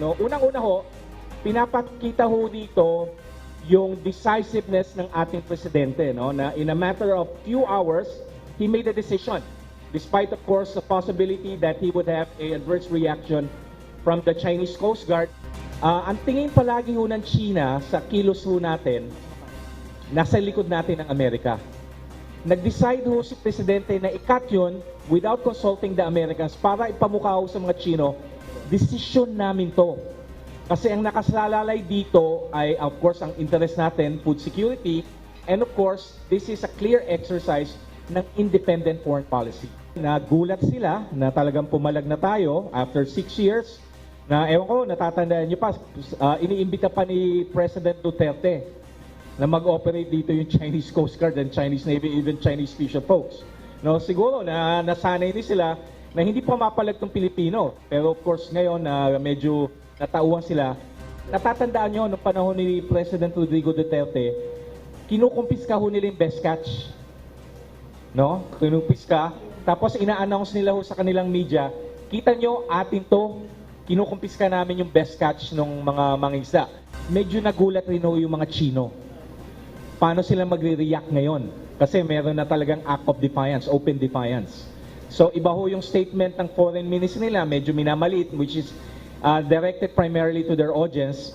No? Unang-una ho, pinapakita ho dito yung decisiveness ng ating presidente no na in a matter of few hours he made a decision despite of course the possibility that he would have a adverse reaction from the Chinese Coast Guard Ah, ang tingin palagi ho ng China sa kilos ho natin nasa likod natin ng Amerika nag-decide ho si Presidente na ikat yun without consulting the Americans para ipamukha ho sa mga Chino, decision namin to. Kasi ang nakasalalay dito ay of course ang interest natin, food security, and of course, this is a clear exercise ng independent foreign policy. Nagulat sila na talagang pumalag na tayo after six years na ewan ko, natatandaan nyo pa, ah, iniimbita pa ni President Duterte na mag-operate dito yung Chinese Coast Guard and Chinese Navy, even Chinese fisher folks. No, siguro na nasanay din sila na hindi pa mapalag ng Pilipino. Pero of course ngayon na medyo natauhan sila, natatandaan nyo noong panahon ni President Rodrigo Duterte, kinukumpiska ho nila yung best catch. No? Kinukumpiska. Tapos ina-announce nila ho sa kanilang media, kita nyo, atin to, kinukumpiska namin yung best catch ng mga mangisda. Medyo nagulat rin ho yung mga Chino paano sila magre-react ngayon. Kasi meron na talagang act of defiance, open defiance. So iba ho yung statement ng foreign ministry nila, medyo minamaliit, which is uh, directed primarily to their audience.